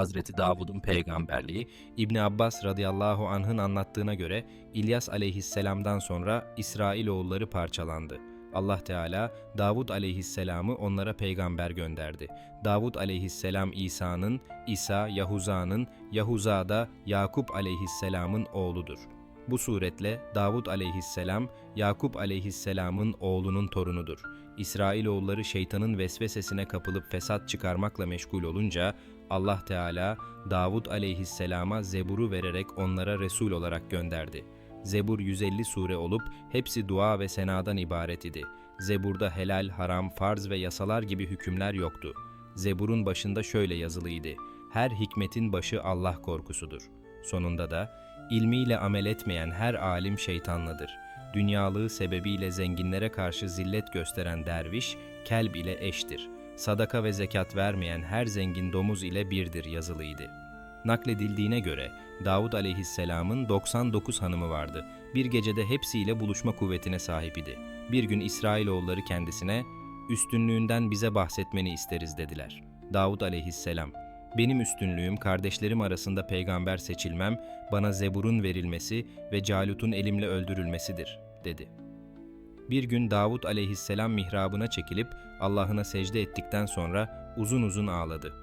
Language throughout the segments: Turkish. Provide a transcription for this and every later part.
Hazreti Davud'un peygamberliği, İbn Abbas radıyallahu anh'ın anlattığına göre İlyas aleyhisselamdan sonra İsrailoğulları parçalandı. Allah Teala Davud aleyhisselamı onlara peygamber gönderdi. Davud aleyhisselam İsa'nın, İsa Yahuza'nın, Yahuza da Yakup aleyhisselamın oğludur. Bu suretle Davud aleyhisselam, Yakup aleyhisselamın oğlunun torunudur. İsrailoğulları şeytanın vesvesesine kapılıp fesat çıkarmakla meşgul olunca Allah Teala Davud aleyhisselama Zebur'u vererek onlara Resul olarak gönderdi. Zebur 150 sure olup hepsi dua ve senadan ibaret idi. Zebur'da helal, haram, farz ve yasalar gibi hükümler yoktu. Zebur'un başında şöyle yazılıydı. Her hikmetin başı Allah korkusudur. Sonunda da ilmiyle amel etmeyen her alim şeytanlıdır. Dünyalığı sebebiyle zenginlere karşı zillet gösteren derviş, kelb ile eştir. Sadaka ve zekat vermeyen her zengin domuz ile birdir yazılıydı. Nakledildiğine göre Davud aleyhisselamın 99 hanımı vardı. Bir gecede hepsiyle buluşma kuvvetine sahip idi. Bir gün İsrailoğulları kendisine üstünlüğünden bize bahsetmeni isteriz dediler. Davud aleyhisselam, benim üstünlüğüm kardeşlerim arasında peygamber seçilmem, bana zeburun verilmesi ve Calut'un elimle öldürülmesidir, dedi. Bir gün Davud aleyhisselam mihrabına çekilip Allah'ına secde ettikten sonra uzun uzun ağladı.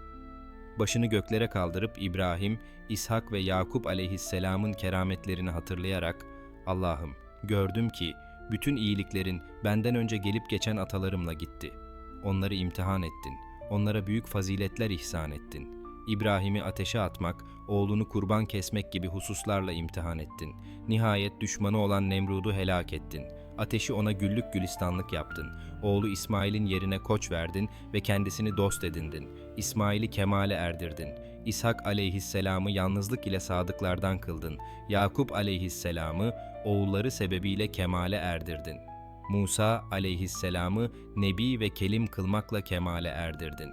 Başını göklere kaldırıp İbrahim, İshak ve Yakup aleyhisselamın kerametlerini hatırlayarak Allah'ım gördüm ki bütün iyiliklerin benden önce gelip geçen atalarımla gitti. Onları imtihan ettin. Onlara büyük faziletler ihsan ettin. İbrahim'i ateşe atmak, oğlunu kurban kesmek gibi hususlarla imtihan ettin. Nihayet düşmanı olan Nemrud'u helak ettin. Ateşi ona güllük gülistanlık yaptın. Oğlu İsmail'in yerine koç verdin ve kendisini dost edindin. İsmail'i kemale erdirdin. İshak aleyhisselamı yalnızlık ile sadıklardan kıldın. Yakup aleyhisselamı oğulları sebebiyle kemale erdirdin. Musa aleyhisselamı nebi ve kelim kılmakla kemale erdirdin.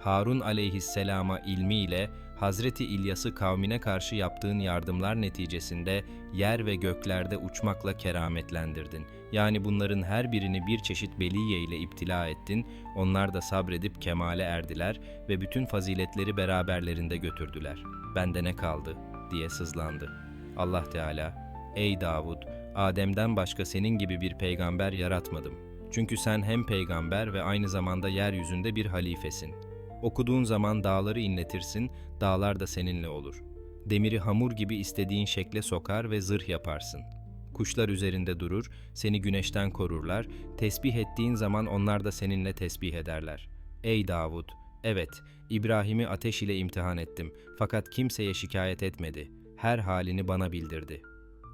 Harun aleyhisselama ilmiyle Hazreti İlyas'ı kavmine karşı yaptığın yardımlar neticesinde yer ve göklerde uçmakla kerametlendirdin. Yani bunların her birini bir çeşit beliye ile iptila ettin, onlar da sabredip kemale erdiler ve bütün faziletleri beraberlerinde götürdüler. Bende ne kaldı diye sızlandı. Allah Teala, ey Davud, Adem'den başka senin gibi bir peygamber yaratmadım. Çünkü sen hem peygamber ve aynı zamanda yeryüzünde bir halifesin. Okuduğun zaman dağları inletirsin, dağlar da seninle olur. Demiri hamur gibi istediğin şekle sokar ve zırh yaparsın. Kuşlar üzerinde durur, seni güneşten korurlar, tesbih ettiğin zaman onlar da seninle tesbih ederler. Ey Davud! Evet, İbrahim'i ateş ile imtihan ettim fakat kimseye şikayet etmedi. Her halini bana bildirdi.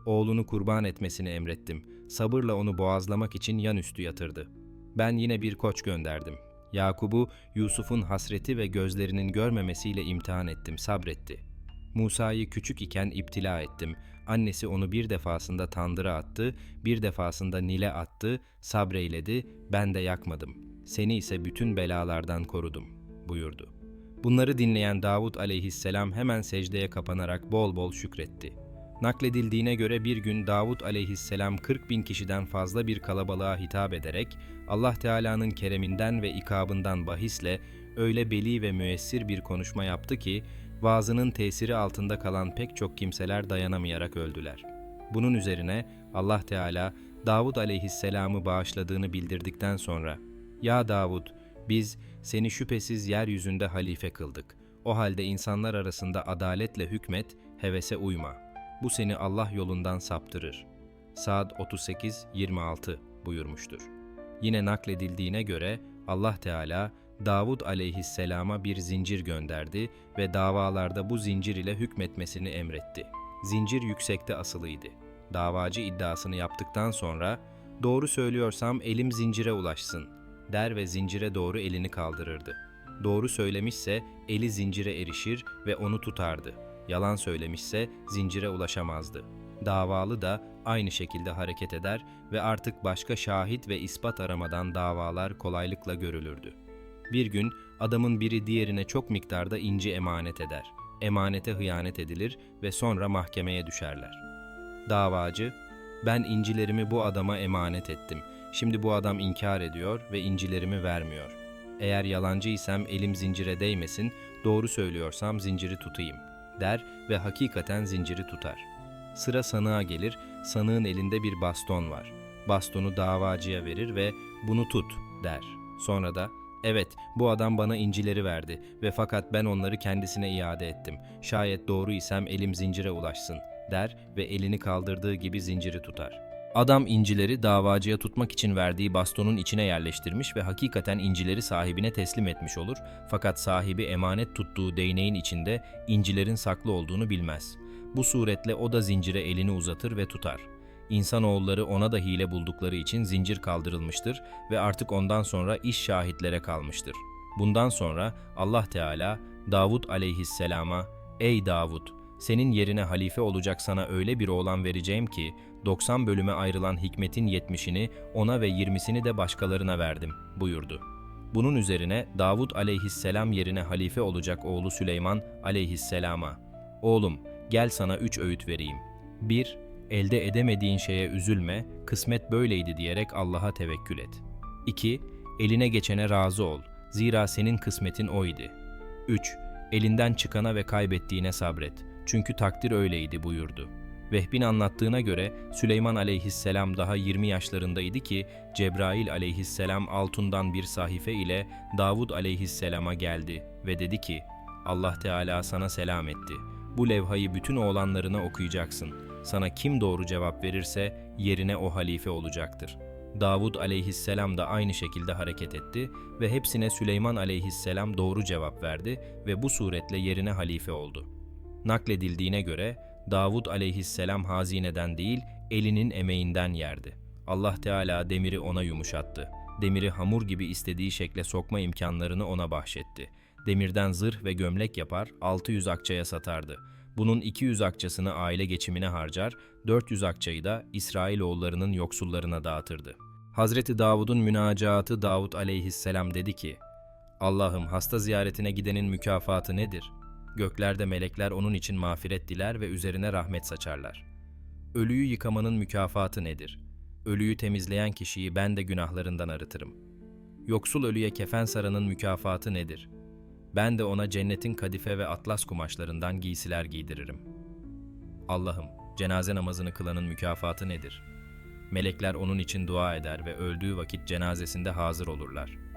Oğlunu kurban etmesini emrettim. Sabırla onu boğazlamak için yan üstü yatırdı. Ben yine bir koç gönderdim. Yakub'u Yusuf'un hasreti ve gözlerinin görmemesiyle imtihan ettim, sabretti. Musa'yı küçük iken iptila ettim. Annesi onu bir defasında tandıra attı, bir defasında Nil'e attı, sabreyledi, ben de yakmadım. Seni ise bütün belalardan korudum, buyurdu. Bunları dinleyen Davud aleyhisselam hemen secdeye kapanarak bol bol şükretti. Nakledildiğine göre bir gün Davud aleyhisselam 40 bin kişiden fazla bir kalabalığa hitap ederek Allah Teala'nın kereminden ve ikabından bahisle öyle beli ve müessir bir konuşma yaptı ki vaazının tesiri altında kalan pek çok kimseler dayanamayarak öldüler. Bunun üzerine Allah Teala Davud aleyhisselamı bağışladığını bildirdikten sonra Ya Davud biz seni şüphesiz yeryüzünde halife kıldık. O halde insanlar arasında adaletle hükmet, hevese uyma.'' Bu seni Allah yolundan saptırır. Saad 38-26 buyurmuştur. Yine nakledildiğine göre Allah Teala Davud aleyhisselama bir zincir gönderdi ve davalarda bu zincir ile hükmetmesini emretti. Zincir yüksekte asılıydı. Davacı iddiasını yaptıktan sonra doğru söylüyorsam elim zincire ulaşsın der ve zincire doğru elini kaldırırdı. Doğru söylemişse eli zincire erişir ve onu tutardı. Yalan söylemişse zincire ulaşamazdı. Davalı da aynı şekilde hareket eder ve artık başka şahit ve ispat aramadan davalar kolaylıkla görülürdü. Bir gün adamın biri diğerine çok miktarda inci emanet eder. Emanete hıyanet edilir ve sonra mahkemeye düşerler. Davacı, ben incilerimi bu adama emanet ettim. Şimdi bu adam inkar ediyor ve incilerimi vermiyor. Eğer yalancıysam elim zincire değmesin, doğru söylüyorsam zinciri tutayım der ve hakikaten zinciri tutar. Sıra sanığa gelir, sanığın elinde bir baston var. Bastonu davacıya verir ve bunu tut der. Sonra da evet bu adam bana incileri verdi ve fakat ben onları kendisine iade ettim. Şayet doğru isem elim zincire ulaşsın der ve elini kaldırdığı gibi zinciri tutar. Adam incileri davacıya tutmak için verdiği bastonun içine yerleştirmiş ve hakikaten incileri sahibine teslim etmiş olur fakat sahibi emanet tuttuğu değneğin içinde incilerin saklı olduğunu bilmez. Bu suretle o da zincire elini uzatır ve tutar. İnsanoğulları ona da hile buldukları için zincir kaldırılmıştır ve artık ondan sonra iş şahitlere kalmıştır. Bundan sonra Allah Teala Davud aleyhisselama Ey Davud! Senin yerine halife olacak sana öyle bir oğlan vereceğim ki 90 bölüme ayrılan hikmetin 70'ini ona ve 20'sini de başkalarına verdim buyurdu. Bunun üzerine Davud aleyhisselam yerine halife olacak oğlu Süleyman aleyhisselama Oğlum gel sana üç öğüt vereyim. 1. Elde edemediğin şeye üzülme, kısmet böyleydi diyerek Allah'a tevekkül et. 2. Eline geçene razı ol, zira senin kısmetin oydu. 3. Elinden çıkana ve kaybettiğine sabret, çünkü takdir öyleydi buyurdu. Vehbin anlattığına göre Süleyman aleyhisselam daha 20 yaşlarındaydı ki Cebrail aleyhisselam altından bir sahife ile Davud aleyhisselama geldi ve dedi ki Allah Teala sana selam etti. Bu levhayı bütün oğlanlarına okuyacaksın. Sana kim doğru cevap verirse yerine o halife olacaktır. Davud aleyhisselam da aynı şekilde hareket etti ve hepsine Süleyman aleyhisselam doğru cevap verdi ve bu suretle yerine halife oldu. Nakledildiğine göre Davud aleyhisselam hazineden değil, elinin emeğinden yerdi. Allah Teala demiri ona yumuşattı. Demiri hamur gibi istediği şekle sokma imkanlarını ona bahşetti. Demirden zırh ve gömlek yapar, 600 akçaya satardı. Bunun 200 akçasını aile geçimine harcar, 400 akçayı da İsrailoğullarının yoksullarına dağıtırdı. Hazreti Davud'un münacaatı Davud aleyhisselam dedi ki, Allah'ım hasta ziyaretine gidenin mükafatı nedir?'' Göklerde melekler onun için mağfiret diler ve üzerine rahmet saçarlar. Ölüyü yıkamanın mükafatı nedir? Ölüyü temizleyen kişiyi ben de günahlarından arıtırım. Yoksul ölüye kefen saranın mükafatı nedir? Ben de ona cennetin kadife ve atlas kumaşlarından giysiler giydiririm. Allah'ım, cenaze namazını kılanın mükafatı nedir? Melekler onun için dua eder ve öldüğü vakit cenazesinde hazır olurlar.''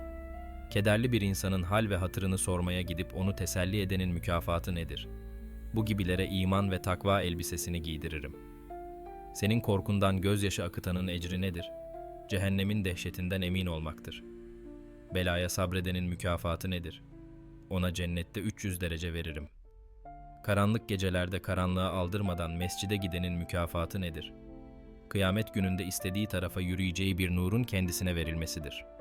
Kederli bir insanın hal ve hatırını sormaya gidip onu teselli edenin mükafatı nedir? Bu gibilere iman ve takva elbisesini giydiririm. Senin korkundan gözyaşı akıtanın ecri nedir? Cehennemin dehşetinden emin olmaktır. Belaya sabredenin mükafatı nedir? Ona cennette 300 derece veririm. Karanlık gecelerde karanlığa aldırmadan mescide gidenin mükafatı nedir? Kıyamet gününde istediği tarafa yürüyeceği bir nurun kendisine verilmesidir.''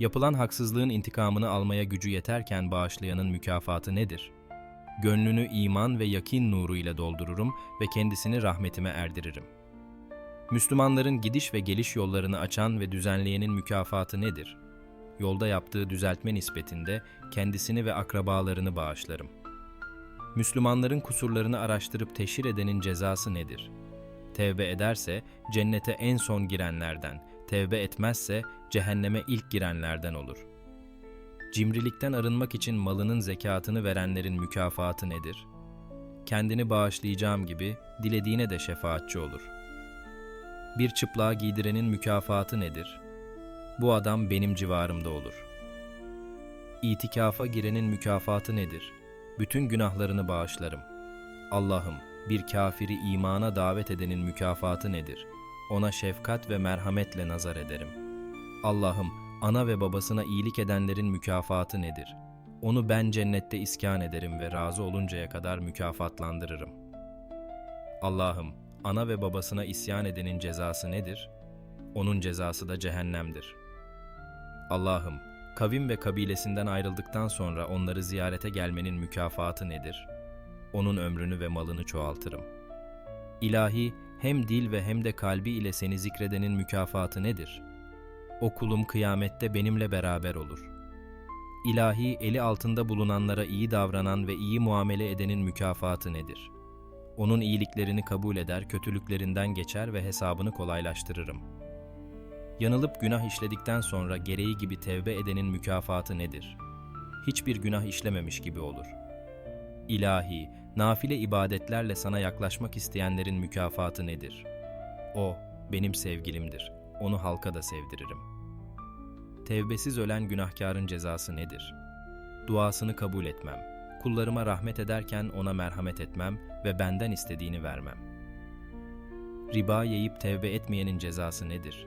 Yapılan haksızlığın intikamını almaya gücü yeterken bağışlayanın mükafatı nedir? Gönlünü iman ve yakin nuru ile doldururum ve kendisini rahmetime erdiririm. Müslümanların gidiş ve geliş yollarını açan ve düzenleyenin mükafatı nedir? Yolda yaptığı düzeltme nispetinde kendisini ve akrabalarını bağışlarım. Müslümanların kusurlarını araştırıp teşhir edenin cezası nedir? Tevbe ederse cennete en son girenlerden, tevbe etmezse cehenneme ilk girenlerden olur. Cimrilikten arınmak için malının zekatını verenlerin mükafatı nedir? Kendini bağışlayacağım gibi dilediğine de şefaatçi olur. Bir çıplığa giydirenin mükafatı nedir? Bu adam benim civarımda olur. İtikafa girenin mükafatı nedir? Bütün günahlarını bağışlarım. Allah'ım bir kafiri imana davet edenin mükafatı nedir?'' Ona şefkat ve merhametle nazar ederim. Allah'ım, ana ve babasına iyilik edenlerin mükafatı nedir? Onu ben cennette iskan ederim ve razı oluncaya kadar mükafatlandırırım. Allah'ım, ana ve babasına isyan edenin cezası nedir? Onun cezası da cehennemdir. Allah'ım, kavim ve kabilesinden ayrıldıktan sonra onları ziyarete gelmenin mükafatı nedir? Onun ömrünü ve malını çoğaltırım. İlahi, hem dil ve hem de kalbi ile seni zikredenin mükafatı nedir? O kulum kıyamette benimle beraber olur. İlahi eli altında bulunanlara iyi davranan ve iyi muamele edenin mükafatı nedir? Onun iyiliklerini kabul eder, kötülüklerinden geçer ve hesabını kolaylaştırırım. Yanılıp günah işledikten sonra gereği gibi tevbe edenin mükafatı nedir? Hiçbir günah işlememiş gibi olur. İlahi, nafile ibadetlerle sana yaklaşmak isteyenlerin mükafatı nedir? O, benim sevgilimdir. Onu halka da sevdiririm. Tevbesiz ölen günahkarın cezası nedir? Duasını kabul etmem. Kullarıma rahmet ederken ona merhamet etmem ve benden istediğini vermem. Riba yiyip tevbe etmeyenin cezası nedir?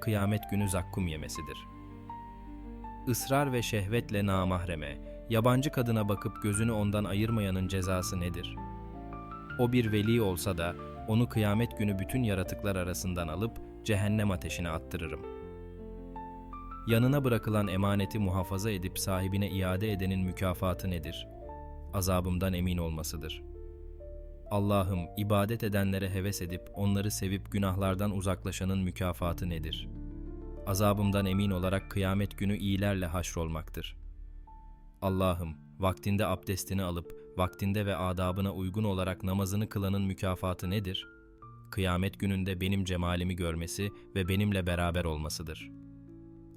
Kıyamet günü zakkum yemesidir. Israr ve şehvetle namahreme, yabancı kadına bakıp gözünü ondan ayırmayanın cezası nedir? O bir veli olsa da onu kıyamet günü bütün yaratıklar arasından alıp cehennem ateşine attırırım. Yanına bırakılan emaneti muhafaza edip sahibine iade edenin mükafatı nedir? Azabımdan emin olmasıdır. Allah'ım ibadet edenlere heves edip onları sevip günahlardan uzaklaşanın mükafatı nedir? Azabımdan emin olarak kıyamet günü iyilerle haşrolmaktır. Allah'ım vaktinde abdestini alıp vaktinde ve adabına uygun olarak namazını kılanın mükafatı nedir? Kıyamet gününde benim cemalimi görmesi ve benimle beraber olmasıdır.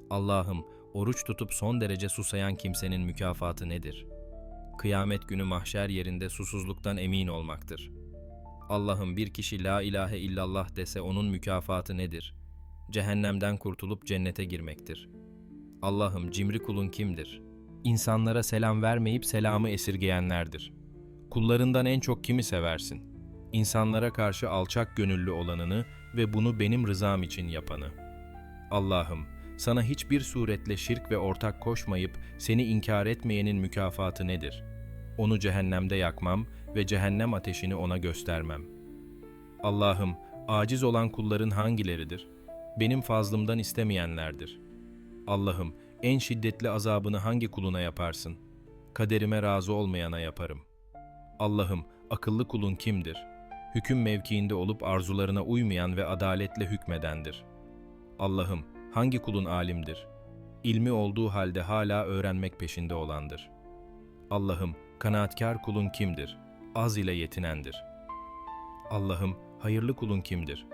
Allah'ım oruç tutup son derece susayan kimsenin mükafatı nedir? Kıyamet günü mahşer yerinde susuzluktan emin olmaktır. Allah'ım bir kişi la ilahe illallah dese onun mükafatı nedir? Cehennemden kurtulup cennete girmektir. Allah'ım cimri kulun kimdir? İnsanlara selam vermeyip selamı esirgeyenlerdir. Kullarından en çok kimi seversin? İnsanlara karşı alçak gönüllü olanını ve bunu benim rızam için yapanı. Allah'ım, sana hiçbir suretle şirk ve ortak koşmayıp seni inkar etmeyenin mükafatı nedir? Onu cehennemde yakmam ve cehennem ateşini ona göstermem. Allah'ım, aciz olan kulların hangileridir? Benim fazlımdan istemeyenlerdir. Allah'ım, en şiddetli azabını hangi kuluna yaparsın? Kaderime razı olmayana yaparım. Allah'ım, akıllı kulun kimdir? Hüküm mevkiinde olup arzularına uymayan ve adaletle hükmedendir. Allah'ım, hangi kulun alimdir? İlmi olduğu halde hala öğrenmek peşinde olandır. Allah'ım, kanaatkar kulun kimdir? Az ile yetinendir. Allah'ım, hayırlı kulun kimdir?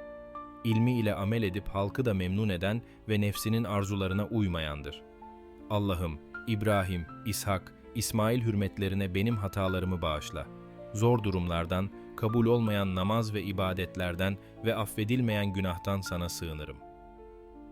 İlmi ile amel edip halkı da memnun eden ve nefsinin arzularına uymayandır. Allah'ım, İbrahim, İshak, İsmail hürmetlerine benim hatalarımı bağışla. Zor durumlardan, kabul olmayan namaz ve ibadetlerden ve affedilmeyen günahtan sana sığınırım.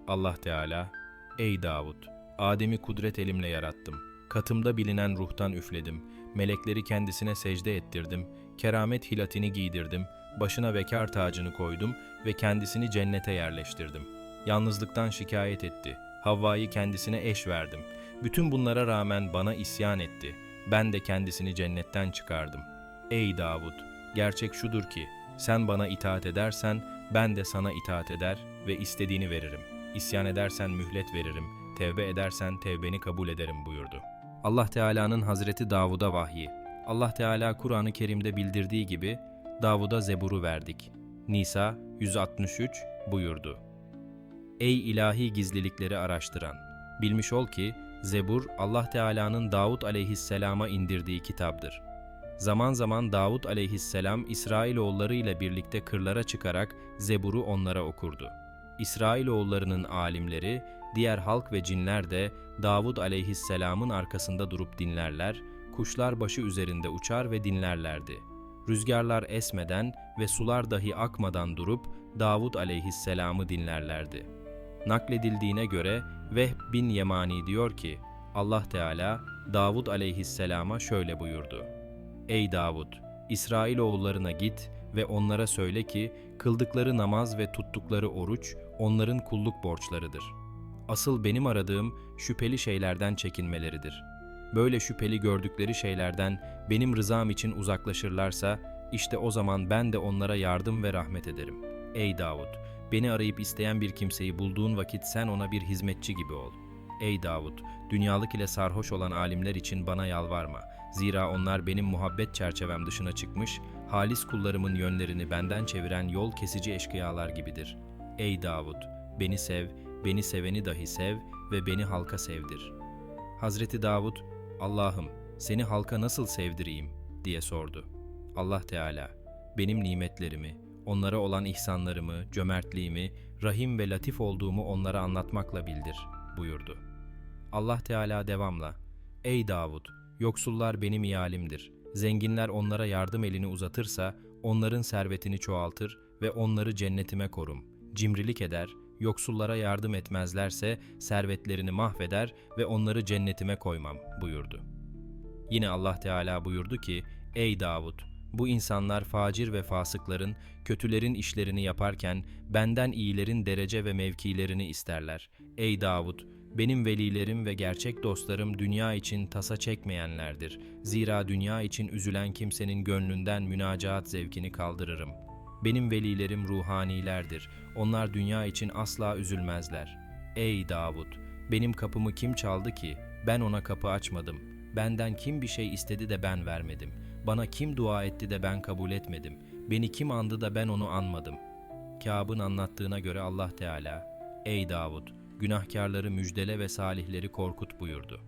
Allah Teala, Ey Davud! Adem'i kudret elimle yarattım. Katımda bilinen ruhtan üfledim. Melekleri kendisine secde ettirdim. Keramet hilatini giydirdim. Başına vekar tacını koydum ve kendisini cennete yerleştirdim. Yalnızlıktan şikayet etti. Havva'yı kendisine eş verdim. Bütün bunlara rağmen bana isyan etti. Ben de kendisini cennetten çıkardım. Ey Davud! Gerçek şudur ki, sen bana itaat edersen, ben de sana itaat eder ve istediğini veririm. İsyan edersen mühlet veririm, tevbe edersen tevbeni kabul ederim buyurdu. Allah Teala'nın Hazreti Davud'a vahyi. Allah Teala Kur'an-ı Kerim'de bildirdiği gibi Davud'a Zebur'u verdik. Nisa 163 buyurdu. Ey ilahi gizlilikleri araştıran! Bilmiş ol ki Zebur Allah Teala'nın Davud aleyhisselama indirdiği kitaptır. Zaman zaman Davud aleyhisselam İsrailoğulları ile birlikte kırlara çıkarak Zebur'u onlara okurdu. İsrailoğullarının alimleri, diğer halk ve cinler de Davud aleyhisselamın arkasında durup dinlerler, kuşlar başı üzerinde uçar ve dinlerlerdi. Rüzgarlar esmeden ve sular dahi akmadan durup Davud aleyhisselamı dinlerlerdi. Nakledildiğine göre Vehb bin Yemani diyor ki, Allah Teala Davud aleyhisselama şöyle buyurdu. Ey Davud! İsrailoğullarına git ve onlara söyle ki, kıldıkları namaz ve tuttukları oruç onların kulluk borçlarıdır. Asıl benim aradığım şüpheli şeylerden çekinmeleridir. Böyle şüpheli gördükleri şeylerden benim rızam için uzaklaşırlarsa, işte o zaman ben de onlara yardım ve rahmet ederim. Ey Davud! Beni arayıp isteyen bir kimseyi bulduğun vakit sen ona bir hizmetçi gibi ol. Ey Davud! Dünyalık ile sarhoş olan alimler için bana yalvarma. Zira onlar benim muhabbet çerçevem dışına çıkmış, halis kullarımın yönlerini benden çeviren yol kesici eşkıyalar gibidir. Ey Davud! Beni sev, beni seveni dahi sev ve beni halka sevdir. Hazreti Davud, Allah'ım seni halka nasıl sevdireyim diye sordu. Allah Teala, benim nimetlerimi, Onlara olan ihsanlarımı, cömertliğimi, rahim ve latif olduğumu onlara anlatmakla bildir buyurdu. Allah Teala devamla, Ey Davud, yoksullar benim iyalimdir. Zenginler onlara yardım elini uzatırsa, onların servetini çoğaltır ve onları cennetime korum. Cimrilik eder, yoksullara yardım etmezlerse servetlerini mahveder ve onları cennetime koymam buyurdu. Yine Allah Teala buyurdu ki, Ey Davud! Bu insanlar facir ve fasıkların, kötülerin işlerini yaparken benden iyilerin derece ve mevkilerini isterler. Ey Davud! Benim velilerim ve gerçek dostlarım dünya için tasa çekmeyenlerdir. Zira dünya için üzülen kimsenin gönlünden münacaat zevkini kaldırırım. Benim velilerim ruhanilerdir. Onlar dünya için asla üzülmezler. Ey Davud! Benim kapımı kim çaldı ki? Ben ona kapı açmadım. Benden kim bir şey istedi de ben vermedim. Bana kim dua etti de ben kabul etmedim. Beni kim andı da ben onu anmadım. Kâb'ın anlattığına göre Allah Teala, Ey Davud! Günahkarları müjdele ve salihleri korkut buyurdu.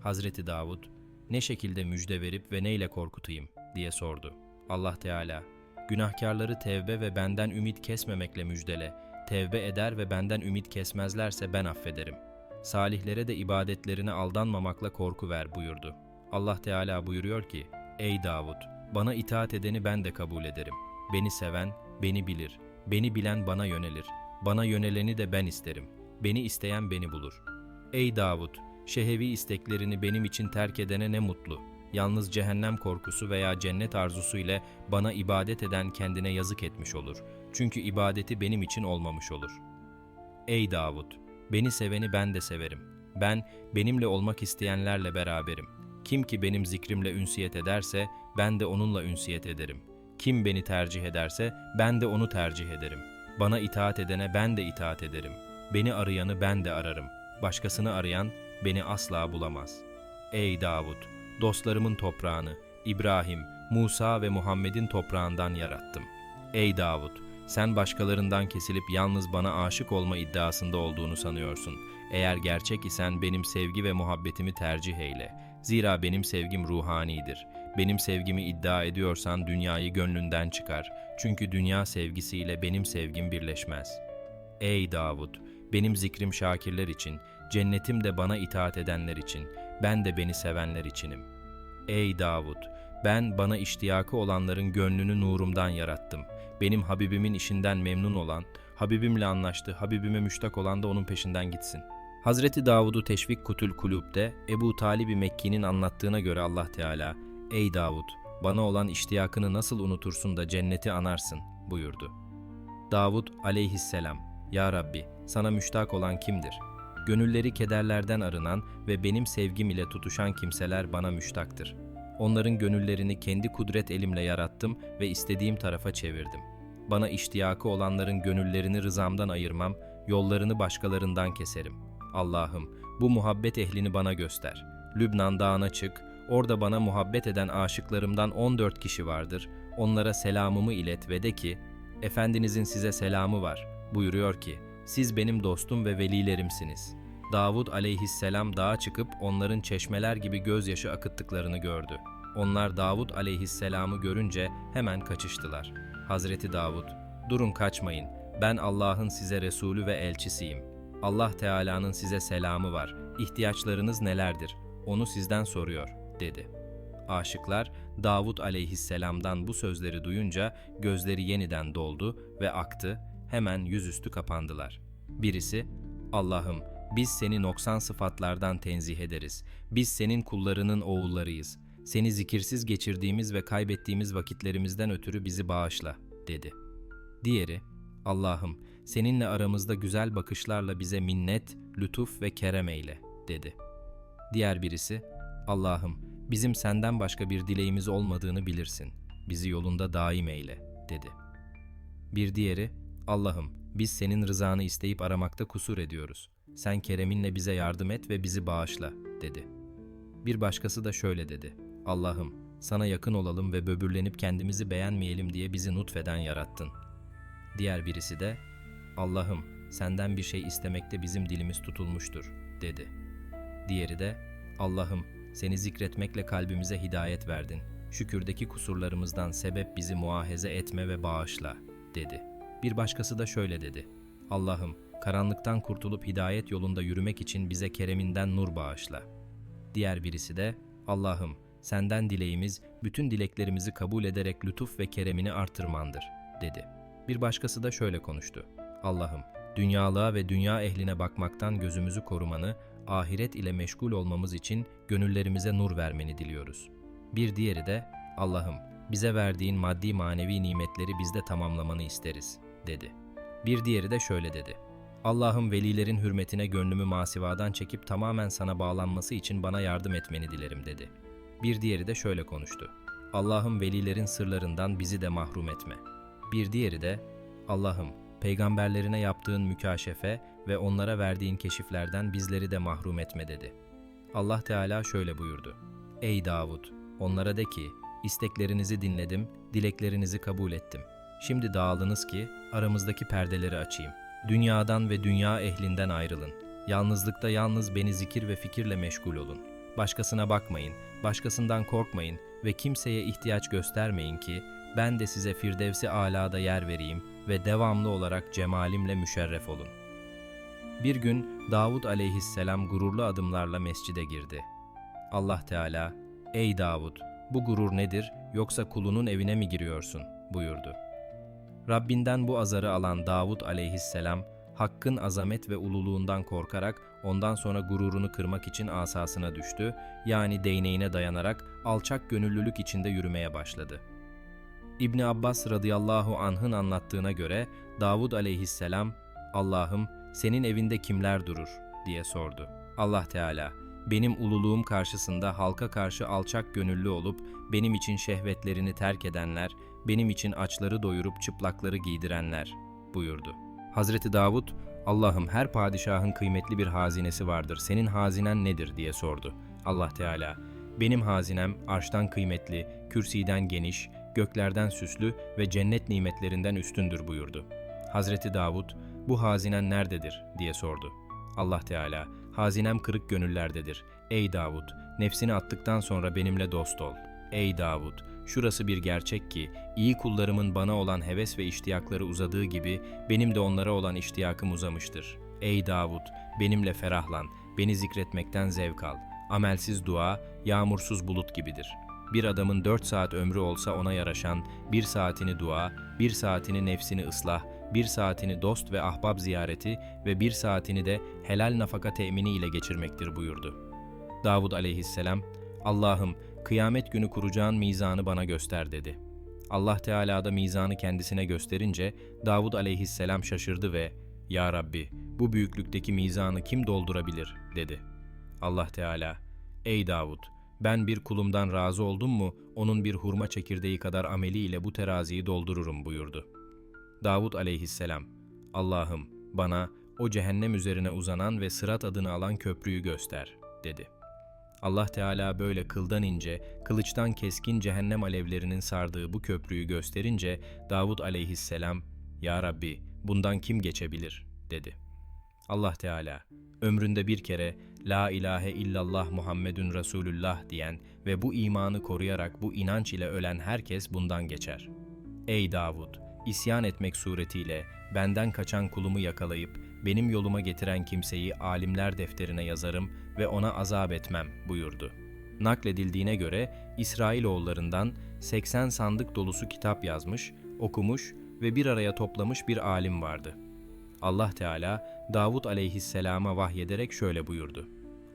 Hazreti Davud, ne şekilde müjde verip ve neyle korkutayım diye sordu. Allah Teala, günahkarları tevbe ve benden ümit kesmemekle müjdele. Tevbe eder ve benden ümit kesmezlerse ben affederim. Salihlere de ibadetlerine aldanmamakla korku ver buyurdu. Allah Teala buyuruyor ki, Ey Davud! Bana itaat edeni ben de kabul ederim. Beni seven, beni bilir. Beni bilen bana yönelir. Bana yöneleni de ben isterim. Beni isteyen beni bulur. Ey Davud! Şehevi isteklerini benim için terk edene ne mutlu. Yalnız cehennem korkusu veya cennet arzusu ile bana ibadet eden kendine yazık etmiş olur. Çünkü ibadeti benim için olmamış olur. Ey Davud! Beni seveni ben de severim. Ben, benimle olmak isteyenlerle beraberim. Kim ki benim zikrimle ünsiyet ederse, ben de onunla ünsiyet ederim. Kim beni tercih ederse, ben de onu tercih ederim. Bana itaat edene ben de itaat ederim. Beni arayanı ben de ararım. Başkasını arayan, beni asla bulamaz. Ey Davud! Dostlarımın toprağını, İbrahim, Musa ve Muhammed'in toprağından yarattım. Ey Davud! Sen başkalarından kesilip yalnız bana aşık olma iddiasında olduğunu sanıyorsun. Eğer gerçek isen benim sevgi ve muhabbetimi tercih eyle. Zira benim sevgim ruhanidir. Benim sevgimi iddia ediyorsan dünyayı gönlünden çıkar. Çünkü dünya sevgisiyle benim sevgim birleşmez. Ey Davud! Benim zikrim şakirler için, cennetim de bana itaat edenler için, ben de beni sevenler içinim. Ey Davud! Ben bana iştiyakı olanların gönlünü nurumdan yarattım. Benim Habibimin işinden memnun olan, Habibimle anlaştı, Habibime müştak olan da onun peşinden gitsin. Hazreti Davud'u Teşvik Kutül Kulüp'te Ebu Talib-i Mekki'nin anlattığına göre Allah Teala, Ey Davud! Bana olan iştiyakını nasıl unutursun da cenneti anarsın buyurdu. Davud aleyhisselam, Ya Rabbi, sana müştak olan kimdir? Gönülleri kederlerden arınan ve benim sevgim ile tutuşan kimseler bana müştaktır. Onların gönüllerini kendi kudret elimle yarattım ve istediğim tarafa çevirdim. Bana iştiyakı olanların gönüllerini rızamdan ayırmam, yollarını başkalarından keserim. Allah'ım, bu muhabbet ehlini bana göster. Lübnan dağına çık, orada bana muhabbet eden aşıklarımdan 14 kişi vardır. Onlara selamımı ilet ve de ki, Efendinizin size selamı var. Buyuruyor ki, siz benim dostum ve velilerimsiniz. Davud aleyhisselam dağa çıkıp onların çeşmeler gibi gözyaşı akıttıklarını gördü. Onlar Davud aleyhisselamı görünce hemen kaçıştılar. Hazreti Davud, durun kaçmayın, ben Allah'ın size Resulü ve elçisiyim. Allah Teala'nın size selamı var, ihtiyaçlarınız nelerdir? Onu sizden soruyor, dedi. Aşıklar Davud aleyhisselamdan bu sözleri duyunca gözleri yeniden doldu ve aktı, hemen yüzüstü kapandılar. Birisi, Allah'ım biz seni noksan sıfatlardan tenzih ederiz. Biz senin kullarının oğullarıyız. Seni zikirsiz geçirdiğimiz ve kaybettiğimiz vakitlerimizden ötürü bizi bağışla, dedi. Diğeri, Allah'ım seninle aramızda güzel bakışlarla bize minnet, lütuf ve kerem eyle, dedi. Diğer birisi, Allah'ım bizim senden başka bir dileğimiz olmadığını bilirsin. Bizi yolunda daim eyle, dedi. Bir diğeri, Allah'ım biz senin rızanı isteyip aramakta kusur ediyoruz. Sen kereminle bize yardım et ve bizi bağışla, dedi. Bir başkası da şöyle dedi. Allah'ım sana yakın olalım ve böbürlenip kendimizi beğenmeyelim diye bizi nutfeden yarattın. Diğer birisi de Allah'ım senden bir şey istemekte bizim dilimiz tutulmuştur, dedi. Diğeri de Allah'ım seni zikretmekle kalbimize hidayet verdin. Şükürdeki kusurlarımızdan sebep bizi muahaze etme ve bağışla, dedi. Bir başkası da şöyle dedi. Allah'ım karanlıktan kurtulup hidayet yolunda yürümek için bize kereminden nur bağışla. Diğer birisi de Allah'ım senden dileğimiz bütün dileklerimizi kabul ederek lütuf ve keremini artırmandır dedi. Bir başkası da şöyle konuştu. Allah'ım dünyalığa ve dünya ehline bakmaktan gözümüzü korumanı, ahiret ile meşgul olmamız için gönüllerimize nur vermeni diliyoruz. Bir diğeri de Allah'ım bize verdiğin maddi manevi nimetleri bizde tamamlamanı isteriz dedi. Bir diğeri de şöyle dedi. Allah'ım velilerin hürmetine gönlümü masivadan çekip tamamen sana bağlanması için bana yardım etmeni dilerim dedi. Bir diğeri de şöyle konuştu. Allah'ım velilerin sırlarından bizi de mahrum etme. Bir diğeri de Allah'ım peygamberlerine yaptığın mükaşefe ve onlara verdiğin keşiflerden bizleri de mahrum etme dedi. Allah Teala şöyle buyurdu. Ey Davud! Onlara de ki, isteklerinizi dinledim, dileklerinizi kabul ettim. Şimdi dağılınız ki aramızdaki perdeleri açayım. Dünyadan ve dünya ehlinden ayrılın. Yalnızlıkta yalnız beni zikir ve fikirle meşgul olun. Başkasına bakmayın, başkasından korkmayın ve kimseye ihtiyaç göstermeyin ki ben de size Firdevsi alada yer vereyim ve devamlı olarak cemalimle müşerref olun. Bir gün Davud aleyhisselam gururlu adımlarla mescide girdi. Allah Teala, ''Ey Davud, bu gurur nedir yoksa kulunun evine mi giriyorsun?'' buyurdu. Rabbinden bu azarı alan Davud aleyhisselam, Hakk'ın azamet ve ululuğundan korkarak ondan sonra gururunu kırmak için asasına düştü, yani değneğine dayanarak alçak gönüllülük içinde yürümeye başladı. İbni Abbas radıyallahu anh'ın anlattığına göre Davud aleyhisselam, Allah'ım senin evinde kimler durur diye sordu. Allah Teala, benim ululuğum karşısında halka karşı alçak gönüllü olup benim için şehvetlerini terk edenler, benim için açları doyurup çıplakları giydirenler buyurdu. Hazreti Davud, Allah'ım her padişahın kıymetli bir hazinesi vardır. Senin hazinen nedir diye sordu. Allah Teala, benim hazinem arştan kıymetli, kürsiden geniş, göklerden süslü ve cennet nimetlerinden üstündür buyurdu. Hazreti Davud, bu hazinen nerededir diye sordu. Allah Teala, hazinem kırık gönüllerdedir. Ey Davud, nefsini attıktan sonra benimle dost ol. Ey Davud, şurası bir gerçek ki, iyi kullarımın bana olan heves ve iştiyakları uzadığı gibi, benim de onlara olan iştiyakım uzamıştır. Ey Davud, benimle ferahlan, beni zikretmekten zevk al. Amelsiz dua, yağmursuz bulut gibidir. Bir adamın dört saat ömrü olsa ona yaraşan, bir saatini dua, bir saatini nefsini ıslah, bir saatini dost ve ahbab ziyareti ve bir saatini de helal nafaka temini ile geçirmektir buyurdu. Davud aleyhisselam, Allah'ım kıyamet günü kuracağın mizanı bana göster dedi. Allah Teala da mizanı kendisine gösterince Davud aleyhisselam şaşırdı ve Ya Rabbi bu büyüklükteki mizanı kim doldurabilir dedi. Allah Teala, Ey Davud ben bir kulumdan razı oldum mu onun bir hurma çekirdeği kadar ameliyle bu teraziyi doldururum buyurdu. Davud aleyhisselam, Allah'ım bana o cehennem üzerine uzanan ve sırat adını alan köprüyü göster, dedi. Allah Teala böyle kıldan ince, kılıçtan keskin cehennem alevlerinin sardığı bu köprüyü gösterince Davud aleyhisselam, Ya Rabbi bundan kim geçebilir, dedi. Allah Teala, ömründe bir kere La ilahe illallah Muhammedun Resulullah diyen ve bu imanı koruyarak bu inanç ile ölen herkes bundan geçer. Ey Davud! isyan etmek suretiyle benden kaçan kulumu yakalayıp benim yoluma getiren kimseyi alimler defterine yazarım ve ona azap etmem buyurdu. Nakledildiğine göre İsrailoğullarından 80 sandık dolusu kitap yazmış, okumuş ve bir araya toplamış bir alim vardı. Allah Teala Davud aleyhisselama vahyederek şöyle buyurdu.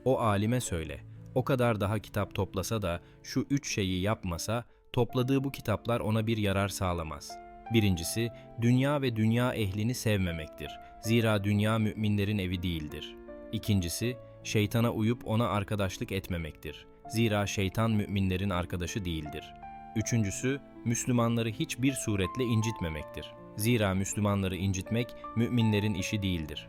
O alime söyle, o kadar daha kitap toplasa da şu üç şeyi yapmasa, topladığı bu kitaplar ona bir yarar sağlamaz.'' Birincisi, dünya ve dünya ehlini sevmemektir. Zira dünya müminlerin evi değildir. İkincisi, şeytana uyup ona arkadaşlık etmemektir. Zira şeytan müminlerin arkadaşı değildir. Üçüncüsü, Müslümanları hiçbir suretle incitmemektir. Zira Müslümanları incitmek müminlerin işi değildir.